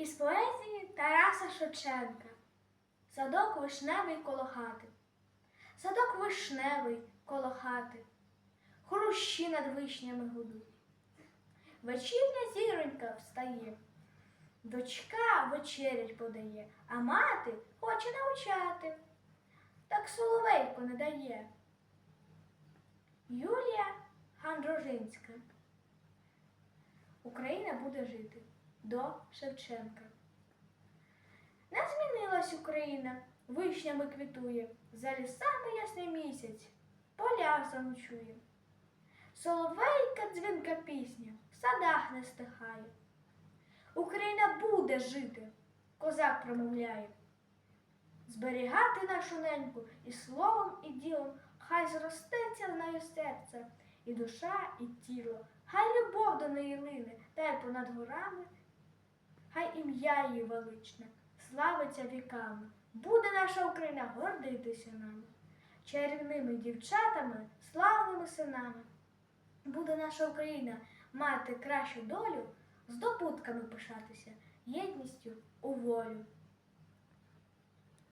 Із поезії Тараса Шевченка. Садок вишневий коло хати. Садок вишневий коло хати. Хрущі над вишнями гудуть. Вечірня зіронька встає. Дочка вечерять подає, а мати хоче навчати. Так соловейко не дає. Юлія Гандрожинська. Україна буде жити до Шевченка. Не змінилась Україна, вишнями квітує, за лісами ясний місяць, поля заночує. Соловейка дзвінка пісня в садах не стихає. Україна буде жити, козак промовляє. Зберігати нашу неньку і словом, і ділом, хай зростеться в нею серце, і душа, і тіло, хай любов до неї лине, та й понад горами, хай ім'я її величне, славиться віками. Буде наша Україна гордитися нами, чарівними дівчатами, славними синами. Буде наша Україна мати кращу долю, здобутками пишатися, єдністю у волю.